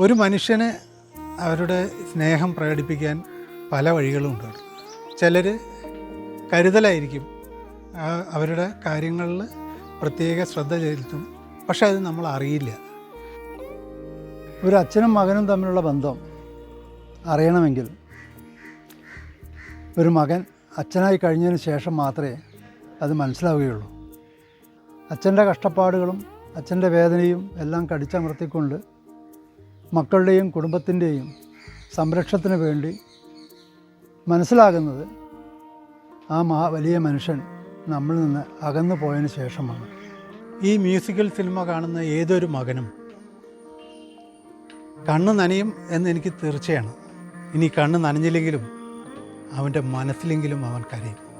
ഒരു മനുഷ്യന് അവരുടെ സ്നേഹം പ്രകടിപ്പിക്കാൻ പല വഴികളുമുണ്ട് ചിലർ കരുതലായിരിക്കും അവരുടെ കാര്യങ്ങളിൽ പ്രത്യേക ശ്രദ്ധ ചെലുത്തും പക്ഷെ അത് നമ്മൾ അറിയില്ല. ഒരു അച്ഛനും മകനും തമ്മിലുള്ള ബന്ധം അറിയണമെങ്കിൽ ഒരു മകൻ അച്ഛനായി കഴിഞ്ഞതിന് ശേഷം മാത്രമേ അത് മനസ്സിലാവുകയുള്ളൂ. അച്ഛന്റെ കഷ്ടപ്പാടുകളും അച്ഛന്റെ വേദനയും എല്ലാം കടിച്ചമർത്തിക്കൊണ്ട് മക്കളുടെയും കുടുംബത്തിന്റെയും സംരക്ഷണത്തിന് വേണ്ടി മനസ്സിലാകുന്നത് ആ മഹാ വലിയ മനുഷ്യൻ നമ്മളിൽ നിന്ന് അകന്നു പോയതിന് ശേഷമാണ്. ഈ മ്യൂസിക്കൽ സിനിമ കാണുന്ന ഏതൊരു മകനും കണ്ണ് നനയും എന്ന് എനിക്ക് തീർച്ചയാണ്. ഇനി കണ്ണ് നനഞ്ഞില്ലെങ്കിലും അവന്റെ മനസ്സിലെങ്കിലും അവൻ കരയും.